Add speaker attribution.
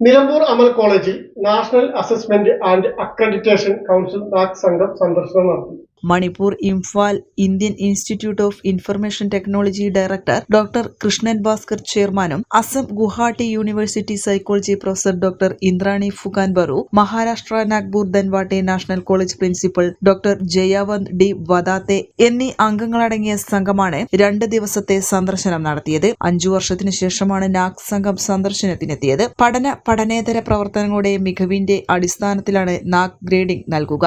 Speaker 1: Nilambur Amal കോളേജിൽ national assessment and accreditation council NAAC സംഘം സന്ദർശനം നടത്തി.
Speaker 2: Manipur Imphal Indian institute of information technology director doctor Krishnan Bhaskar ചെയർമാനും Assam Guwahati university psychology professor doctor Indrani Phukan Baruah Maharashtra Nagpur Dhanwate national college principal doctor Jayawant D Vadatte എന്നീ അംഗങ്ങളടങ്ങിയ സംഘമാണ് രണ്ട് ദിവസത്തെ സന്ദർശനം നടത്തിയത്. അഞ്ചു വർഷത്തിനു ശേഷമാണ് നാഗ് സംഘം സന്ദർശനത്തിനെത്തിയത്. പഠന പഠനേതര പ്രവർത്തനങ്ങളുടെ മികവിന്റെ അടിസ്ഥാനത്തിലാണ് നാഗ് ഗ്രേഡിംഗ് നൽകുക.